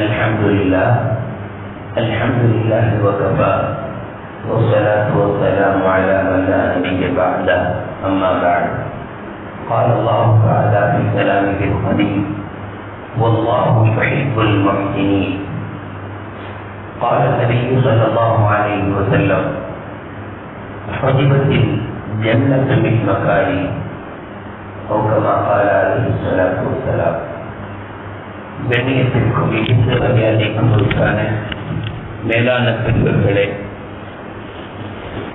الحمد لله الحمد لله وكفى والصلاة والسلام على من لا نبي بعده أما بعد. قال الله تعالى في كلامه القديم والله يحب المحسنين. قال النبي صلى الله عليه وسلم حجبت الجنة بالمكاره أو كما قال عليه الصلاة والسلام கண்ணியத்திற்கும் மிகுந்த மரியாதைக்கும் உருக்கான மேலான பெண்களே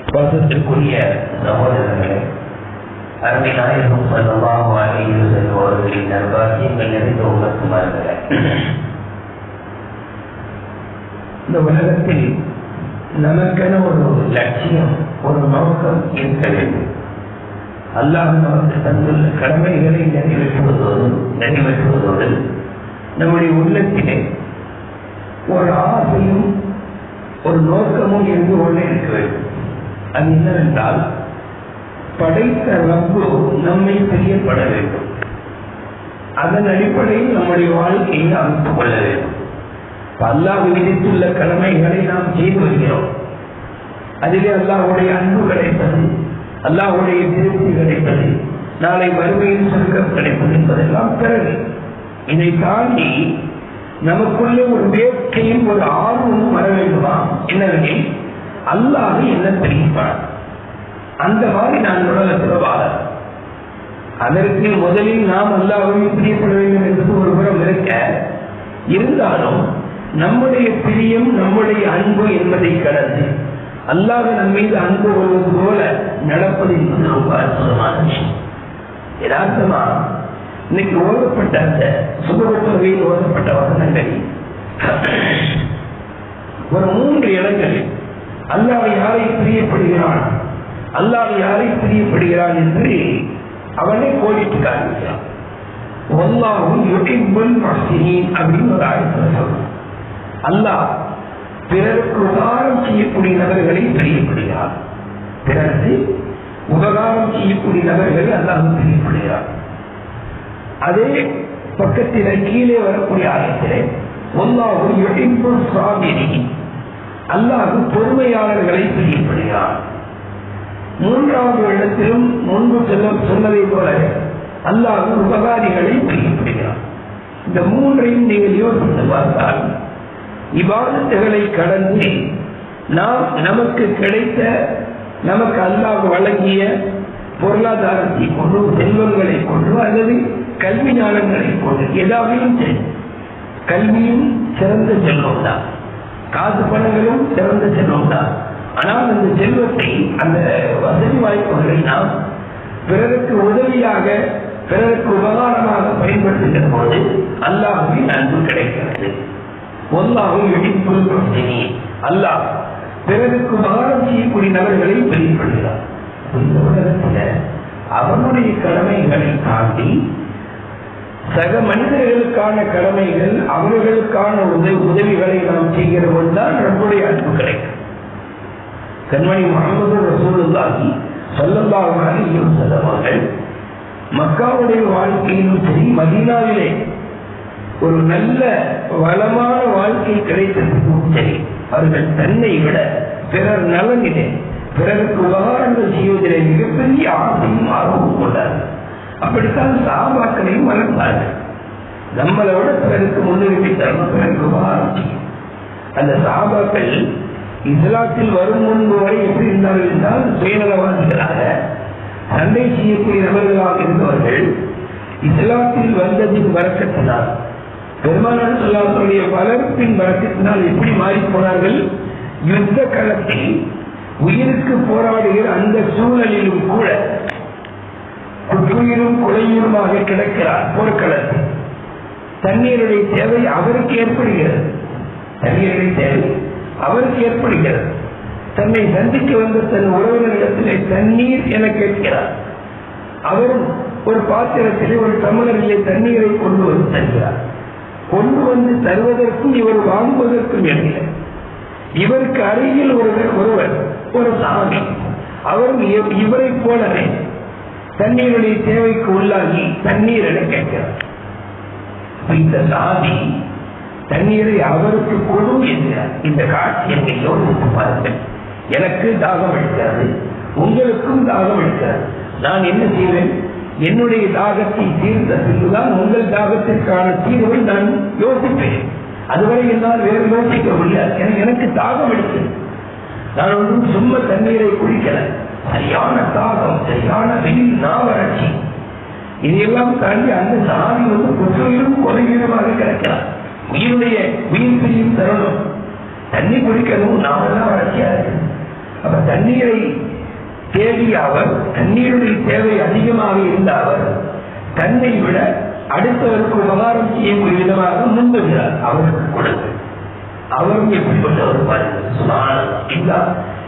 பாசத்திற்குரிய சகோதரர்களே அருமை நாயகம் சொல்லமாக அலையில் செல்பவர்களின் நல்வாசியங்கள் நிறைந்த உலகமார்களே இந்த உலகத்தில் நமக்கென ஒரு லட்சியம் ஒரு நோக்கம் இருக்க வேண்டும் அல்லாஹ் நமக்கு தந்துள்ள கடமைகளை நிறைவேற்றுவதோடு நிறைவேற்றுவதோடு நம்முடைய உள்ளத்திலே ஒரு ஆசையும் ஒரு நோக்கமும் இருந்து கொண்டே இருக்கிறது அது என்னவென்றால் படைத்த ரப்பு நம்மை தெரியப்பட வேண்டும். அதன் அடிப்படையில் நம்முடைய வாழ்க்கையை அமைத்துக் கொள்ள வேண்டும். அல்லாஹ் விதித்துள்ள கடமைகளை நாம் செய்து வருகிறோம். அதிலே அல்லாஹுடைய அன்பு கிடைப்பது அல்லாஹுடைய திருப்தி கிடைப்பது நாளை வறுமையில் சுருக்கம் கிடைப்பது என்பதெல்லாம் பிறகு. இதை தாண்டி நமக்குள்ளே ஒரு வேட்கையும் ஒரு ஆர்வமும் வர வேண்டுமா? என்னவெனில் அல்லாஹ் என்ன தெரிவிப்பார்? அந்த மாதிரி நான் உலகத்தில் வாழ அதற்கு முதலில் நாம் அல்லாவையும் பிரியப்பட வேண்டும் என்பது ஒரு புறம் இருக்க இருந்தாலும் நம்முடைய பிரியம் நம்முடைய அன்பு என்பதை கடந்து அல்லாஹ் நம் மீது அன்பு கொள்வது போல நடப்பது என்பது ரொம்ப அற்புதமான விஷயம். யதார்த்தமா? இன்னைக்கு ஓதப்பட்ட அந்த சுபவகையில் ஓதப்பட்ட வசனங்கள். ஒரு மூன்று இடங்களில் அல்லாஹ் யாரை பிரியப்படுகிறான்? அல்லாஹ் யாரை பிரியப்படுகிறான் என்று அவனை கோடிட்டு காண்பிக்கிறான் ஒல்லாவும் யுகிபுல் அப்படின்னு ஒரு ஆயத்தில் சொல்றான். அல்லாஹ் பிறருக்கு உபகாரம் செய்யக்கூடிய நபர்களை பிரியப்படுகிறார் பிறருக்கு உபகாரம் செய்யக்கூடிய நபர்களை அல்லாஹ் பிரியப்படுகிறார் அதே பக்கத்தில கீழே வரக்கூடிய ஆயத்திலே ஒல்லாஹு அல்லாஹு பொறுமையாளர்களை பிரியப்படுகிறார். மூன்றாவது இடத்திலும் முன்பு சொல்ல சொன்னதை போல அல்லாஹு உபகாரிகளை பிரியப்படுகிறார். இந்த மூன்றையும் நீங்கள் யோசித்து பார்த்தால் இவ்வாதத்துகளை கடந்து நாம் நமக்கு கிடைத்த நமக்கு அல்லாஹ் வழங்கிய பொருளாதாரத்தை கொண்டு செல்வங்களை கொண்டு அல்லது கல்வி ஞானங்களை கொண்டு எல்லாவையும் சரி. கல்வியும் சிறந்த செல்வம் தான் காசு பணங்களும் சிறந்த செல்வம் தான் ஆனால் அந்த செல்வத்தை அந்த வசதி வாய்ப்புகளை நாம் பிறருக்கு உதவியாக பிறருக்கு உபகாரமாக பயன்படுத்துகிற போது அல்லாஹுவின் அன்பு கிடைக்கிறது. ஒல்லாவும் இடிப்பு அல்லாஹ் பிறருக்கு உபகாரம் செய்யக்கூடிய நபர்களை வெளிப்படுகிறார். இந்த அவனுடைய கடமைகளை தாண்டி சக மனிதர்களுக்கான கடமைகள் அவர்களுக்கான உதவி உதவிகளை நாம் செய்கிற போதுதான் நம்முடைய அன்பு கிடைக்கும். கண்மணி முகமது ரசூலுல்லாஹி சொல்லல்லாஹு அலைஹி மக்காவுடைய வாழ்க்கையிலும் சரி மதீனாவிலே ஒரு நல்ல வளமான வாழ்க்கை கிடைத்ததுக்கும் சரி அவர்கள் தன்னை விட பிறர் நலனிலே பிறருக்கு உபகாரங்கள் செய்வதிலே மிகப்பெரிய ஆசையும் ஆர்வம் கொண்டார்கள். அப்படித்தான் சாபாக்களையும் வளர்ப்பார்கள் நம்மளை விட பிறருக்கு முன்னுரிமை தரணும் பிறருக்கு அந்த சாபாக்கள் இஸ்லாத்தில் வரும் முன்பு வரை எப்படி இருந்தார்கள் என்றால் சுயநலவாதிகளாக சண்டை செய்யக்கூடிய நபர்களாக இருந்தவர்கள் இஸ்லாத்தில் வந்ததின் வரக்கத்தினால் பெருமானார் வளர்ப்பின் வரக்கத்தினால் எப்படி மாறி போனார்கள்? யுத்த களத்தில் உயிருக்கு போராடுகிற அந்த சூழலிலும் கூட குற்றுயிரும் கொலையுருமாக கிடக்கிறார். போர்க்களத்தில் தண்ணீருடைய தேவை அவருக்கு ஏற்படுகிறது. தண்ணீருடைய தேவை அவருக்கு ஏற்படுகிறது. தன்னை சந்திக்க வந்த தன் உறவினரிடத்திலே தண்ணீர் என கேட்கிறார். அவரும் ஒரு பாத்திரத்திலே ஒரு தமிழர்களே தண்ணீரை கொண்டு வந்து தருகிறார். கொண்டு வந்து தருவதற்கும் இவர் வாங்குவதற்கும் என்ன இவருக்கு அருகில் ஒருவர் ஒருவர் ஒரு சாமி. அவரும் இவரை போலவே தண்ணீருடைய தேவைக்கு உள்ளாகி தண்ணீர் என கேட்கிறார். இந்த சாதி தண்ணீரை அவருக்கு கொடு என்கிறார். இந்த காட்சி என்னை யோசித்து பாருங்கள். எனக்கு தாகம் எடுக்காது உங்களுக்கும் தாகம் எடுக்காது நான் என்ன செய்வேன்? என்னுடைய தாகத்தை தீர்ந்த பின்புதான் உங்கள் தாகத்திற்கான தீர்வை நான் யோசிப்பேன். அதுவரை என்னால் வேறு யோசிக்க முடியாது. ஏன்னா எனக்கு தாகம் எடுக்குது நான் ஒன்றும் சும்மா தண்ணீரை குடிக்கல. சரியான தாகம் சரியான வெயில் நாவரட்சி. இதையெல்லாம் தாண்டி அந்த சாதி வந்து குற்றையிலும் கொலையிலுமாக கிடைக்கலாம் உயிருடைய உயிர் பிரியும் தருணம். தண்ணி குடிக்கணும் நாமெல்லாம் வளர்ச்சியா இருக்கு அப்ப தண்ணீரை தேடிய அவர் தண்ணீருடைய தேவை அதிகமாக இருந்த அவர் தன்னை விட அடுத்தவருக்கு உபகாரம் செய்யக்கூடிய விதமாக முன்வருகிறார். அவருக்கு கொடுத்து. அவரும் எப்படிப்பட்டவர் பாருங்கள் சுமாரா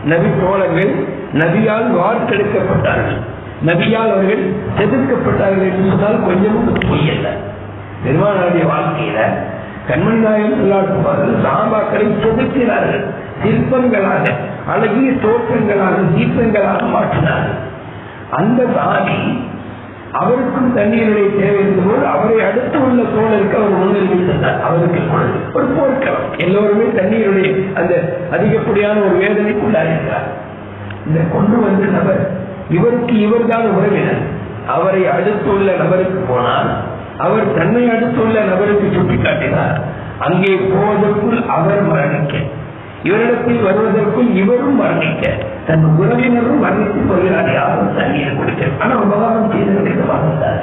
நபி தோழர்கள் நபியால் வார்த்தெடுக்கப்பட்டார்கள். நபியால் அவர்கள் செதுக்கப்பட்டார்கள் என்று சொன்னால் கொஞ்சமும் பொய்யல்ல. பெருமானாருடைய வாழ்க்கையில கண்மணி நாயகம் சொல்லாட்டுவார்கள் சாபாக்களை செதுக்கிறார்கள் சிற்பங்களாக அழகிய தோற்றங்களாக சீற்றங்களாக மாற்றினார்கள். அந்த சாமி அவருக்கும் தண்ணீருடைய தேவை இருந்தபோது அவரை அடுத்து உள்ள தோழருக்கு அவர் முன்னுரிமை தந்தார் அவருக்கு ஒரு போர்க்களம். எல்லோருமே தண்ணீருடைய அந்த அதிகப்படியான ஒரு வேதனைக்குள்ளாயிருக்கிறார் இந்த கொண்டு வந்த நபர் இவருக்கு இவர்தான் உறவினர். அவரை அடுத்துள்ள நபருக்கு போனால் அவர் தன்னை அடுத்துள்ள நபருக்கு சுட்டிக்காட்டினார். அங்கே போவதற்குள் அவர் மரணிக்க. இவரிடத்தில் வருவதற்குள் இவரும் மரணிக்க. தன் உறவினரும் மரணித்து போகிறார் யாரும் தண்ணீர் குடிக்க ஆனால் உபகாரம் செய்தவர்களுக்கு வாழ்ந்தார்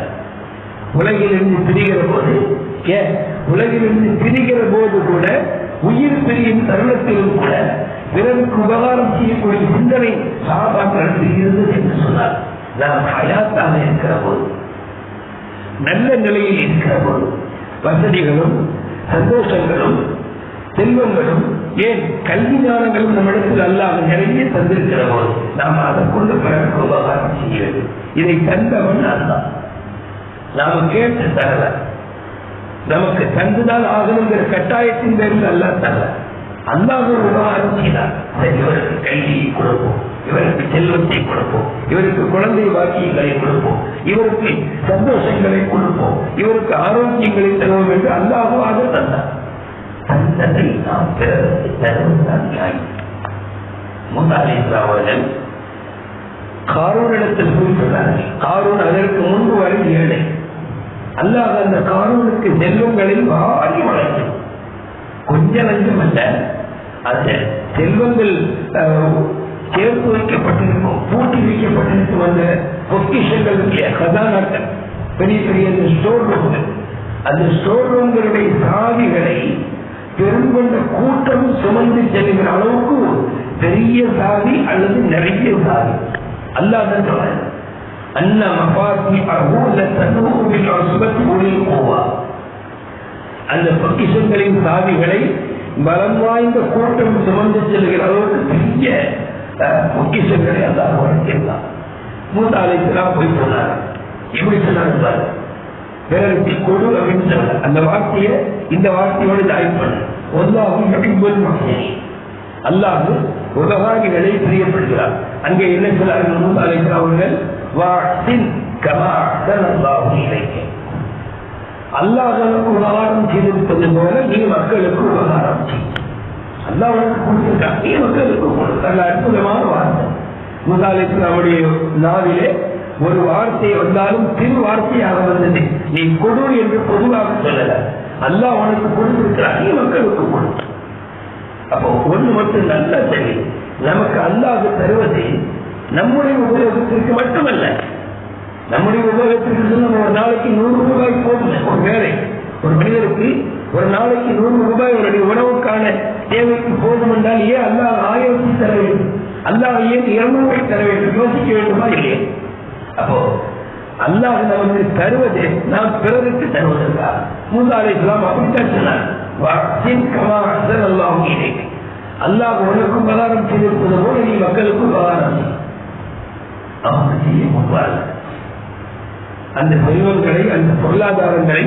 உலகிலிருந்து பிரிகிற போது ஏன்? உலகிலிருந்து பிரிகிற போது கூட உயிர் பிரியும் தருணத்திலும் கூட பிறருக்கு உபகாரம் செய்யக்கூடிய சிந்தனை சாபாக்களுக்கு இருந்தது என்று சொன்னார். நாம் ஹயாத்தாக இருக்கிற போது நல்ல நிலையில் இருக்கிற போது வசதிகளும் சந்தோஷங்களும் செல்வங்களும் ஏன் கல்வி ஞானங்களும் நம்மிடத்தில் அல்லாத நிறைய தந்திருக்கிற போது நாம் அதை கொண்டு பிறகு உபகாரம் செய்கிறது. இதை தந்தவன் அல்லா நாம கேட்டு தரல. நமக்கு தந்துதான் ஆகணுங்கிற கட்டாயத்தின் பேரில் அல்லா தரல. அல்லாத ஒரு உபகாரம் செய்தார். இவருக்கு கல்வியை கொடுப்போம். இவருக்கு செல்வத்தை கொடுப்போம். இவருக்கு குழந்தை வாக்கியங்களை கொடுப்போம். இவருக்கு சந்தோஷங்களை கொடுப்போம். இவருக்கு ஆரோக்கியங்களை தருவோம் என்று அல்லாஹுவாக தந்தார். தந்ததை நாம் பிறருக்கு தருவதுதான் நியாயம். முன்னாள் அவர்கள் காரூனிடத்தில் குறிப்பிட்டார்கள் காரூன் அதற்கு முன்பு வரை ஏழை. அல்லாத அந்த காரூனுக்கு செல்வங்களை வாரி வழங்கும் கொஞ்சம் லஞ்சம் அல்ல அந்த செல்வங்கள் சேர்த்து வைக்கப்பட்டிருக்கும் பூட்டி வைக்கப்பட்டிருக்கும் அந்த பொக்கிஷங்கள் இல்லையா கதாநாட்கள் பெரிய பெரிய அந்த ஸ்டோர் ரூம்கள் அந்த ஸ்டோர் ரூம்களுடைய சாவிகளை பெருங்கொண்ட கூட்டம் சுமந்து செல்கிற அளவுக்கு பெரிய சாவி அல்லது நிறைய சாவி. அல்லாஹ் தான் மபாத்தி அகூல தன்னூபில் சுபத்தி மொழியில் போவா அந்த பொக்கிஷங்களின் சாவிகளை பலம் வாய்ந்த கூட்டம் சுமந்து செல்கிற அளவுக்கு பெரிய அஹ், பொக்கிஷங்களை அல்லாஹ் வழங்கியிருந்தான் மூத்தாலைக்கெல்லாம் போய் சொன்னார். எப்படி சொன்னார் பாரு பிறருக்கு கொடு அப்படின்னு சொன்னார். அந்த வார்த்தையை இந்த வார்த்தையோடு ஜாயின் பண்ண ஒன்றாகும் எப்படி மகேஷ் அல்லாஹ் உபகாரிகளை பிரியப்படுகிறார். அங்கே என்ன சொல்லார்கள் மூத்தாலயத்தில் அவர்கள் வாசின் கமா அல்லாஹு இலைக்கு. அல்லாஹனுக்கு உபகாரம் செய்திருப்பது போல நீ மக்களுக்கு உபகாரம் அல்லாஹ் உனக்கு கொடுத்திருக்கான் நீ மக்களுக்கு நல்ல அற்புதமான வார்த்தை. முதாலிக்கு நம்முடைய நாவிலே ஒரு வார்த்தை வந்தாலும் திரு வார்த்தையாக வந்தது. நீ கொடு என்று பொதுவாக சொல்லல. அல்லாஹ் உனக்கு கொடுத்திருக்கிறான் நீ மக்களுக்கு கொடு அப்போ ஒண்ணு மட்டும் நல்லா தெரியும் நமக்கு அல்லாஹ் தருவது நம்முடைய உபயோகத்திற்கு மட்டுமல்ல. நம்முடைய உபயோகத்திற்கு நம்ம ஒரு நாளைக்கு நூறு ரூபாய் போதும். ஒரு வேலை ஒரு மனிதருக்கு ஒரு நாளைக்கு நூறு ரூபாய் அவருடைய உணவுக்கான தேவைக்கு போதும் என்றால் ஏன் அல்லாஹ் ஆயிரத்தி தர வேண்டும்? அல்லாஹ் ஏன் இருநூறு தர வேண்டும்? யோசிக்க வேண்டுமா? இல்லையே. அப்போ அல்லாஹ் நமக்கு தருவது நாம் பிறருக்கு தருவதற்கா? மூதாலை இஸ்லாம் அப்படித்தான் சொன்னார். அல்லாஹ் உனக்கும் அல்லாஹ் செய்திருப்பது போல நீ மக்களுக்கும் பலாரம் செய். செய்ய முன்பார்கள் அந்த செல்வங்களை அந்த பொருளாதாரங்களை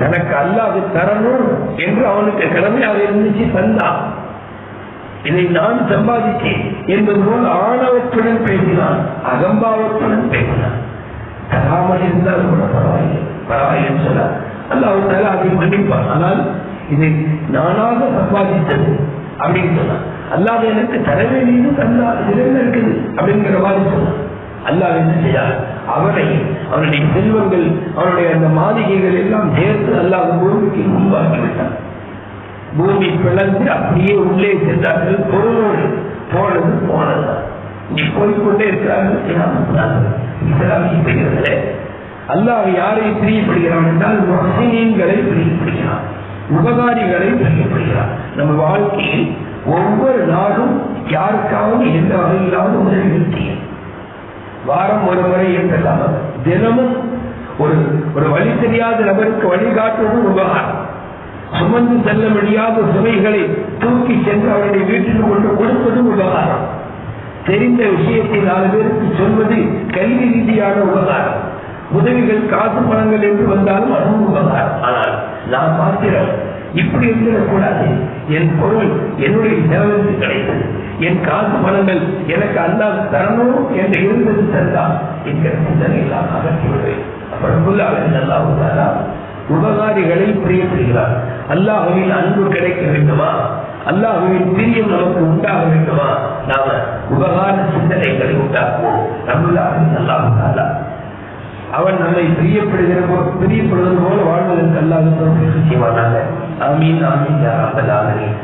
தனக்கு அல்லாது தரணும் என்று அவனுக்கு கடமையாக இருந்துச்சு தந்தான் இதை நான் சம்பாதித்தேன் என்பது போல் ஆணவத்துடன் பேசினான் அகம்பாவத்துடன் பேசினான். தராமல் இருந்தால் கூட பரவாயில்லை பரவாயில்லைன்னு சொல்ல அல்லாஹால அதை மன்னிப்பான். ஆனால் இதை நானாக சம்பாதித்தது அப்படின்னு சொன்னான். அல்லாஹ் எனக்கு தரவே வேண்டியது தந்தா இதுல இருக்குது அப்படிங்கிற மாதிரி சொன்னான். அல்லாஹ் என்ன செய்யாது அவனை அவனுடைய செல்வங்கள் அவனுடைய அந்த மாளிகைகள் எல்லாம் சேர்த்து அல்லாத பூமிக்கு உருவாக்கிவிட்டார் விட்டான். பூமி பிளந்து அப்படியே உள்ளே சென்றார்கள். பொருளோடு போனது போனதுதான். நீ போய்கொண்டே இருக்கிறார்கள். இஸ்லாமிய பெரியவர்களே அல்லாஹ் யாரை பிரியப்படுகிறான் என்றால் முஸ்லிம்களை பிரியப்படுகிறான். உபகாரிகளை பிரியப்படுகிறான். நம்ம வாழ்க்கையில் ஒவ்வொரு நாளும் யாருக்காவது எந்த வகையிலாவது உதவிகள் செய்யும் வாரம் ஒரு முறை என்றெல்லாம். தினமும் ஒரு ஒரு வழி தெரியாத நபருக்கு வழிகாட்டுவதும் உபகாரம். சுமந்து செல்ல முடியாத சுமைகளை தூக்கி சென்று அவருடைய வீட்டில் கொண்டு கொடுப்பது உபகாரம். தெரிந்த விஷயத்தை நாலு பேருக்கு சொல்வது கல்வி ரீதியான உபகாரம். உதவிகள் காசு பணங்கள் என்று வந்தாலும் அதுவும் உபகாரம். ஆனால் நான் பார்க்கிறேன் இப்படி இருந்திடக்கூடாது என் பொருள் என்னுடைய செலவுக்கு கிடைத்தது. என் காசு பணங்கள் எனக்கு அல்லா தரணும் என்று இருந்தது தந்தா. என்கிற சிந்தனை எல்லாம் அகற்றிவிடுவேன் நல்லா உபகாரிகளை பிரியப்படுகிறார். அல்லாஹுவின் அன்பு கிடைக்க வேண்டுமா? அல்லாஹுவின் பிரியம் நமக்கு உண்டாக வேண்டுமா? நாம உபகார சிந்தனைகளை உண்டாக்குவோம். நல்லா அல்லாஹு அவன் நம்மை பிரியப்படுகிற பிரியப்படுவது போல வாழ்வதற்கு அல்லாஹ் செய்வானாக. ஆமீன் ஆமீன் யா ரப்பல் ஆலமீன்.